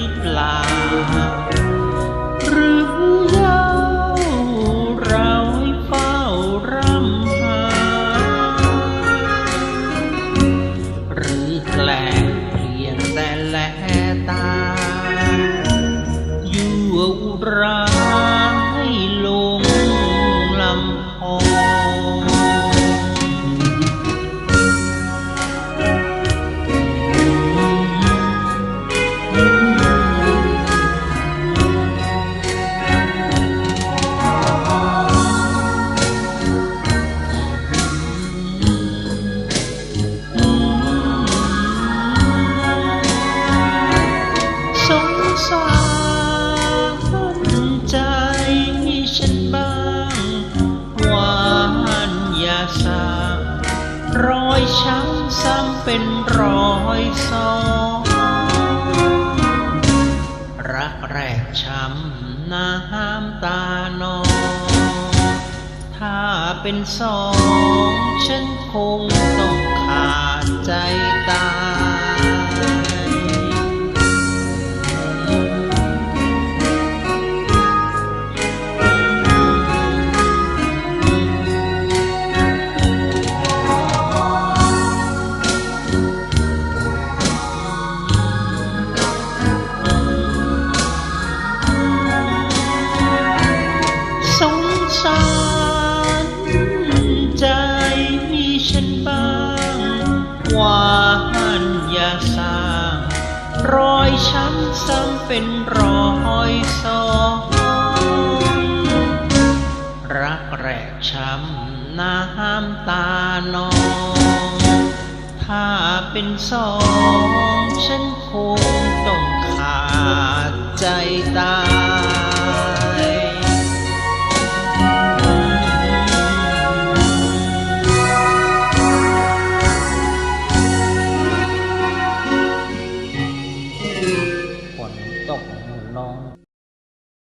รือเปล่า หรือยาวเราให้เฝ้ารำหา หรือแกล้งเพียงแต่แลตาอยู่ร้า เป็นรอยสองรักแรกช้ำน้ำตานอง ถ้าเป็นสอง ฉันคงต้องขาดใจตาย หวานยาสารอยช้ำซ้ำเป็นรอยสองรักแรกช้ำน้ำตานอง ถ้าเป็นสอง ฉันคงต้องขาดใจตาย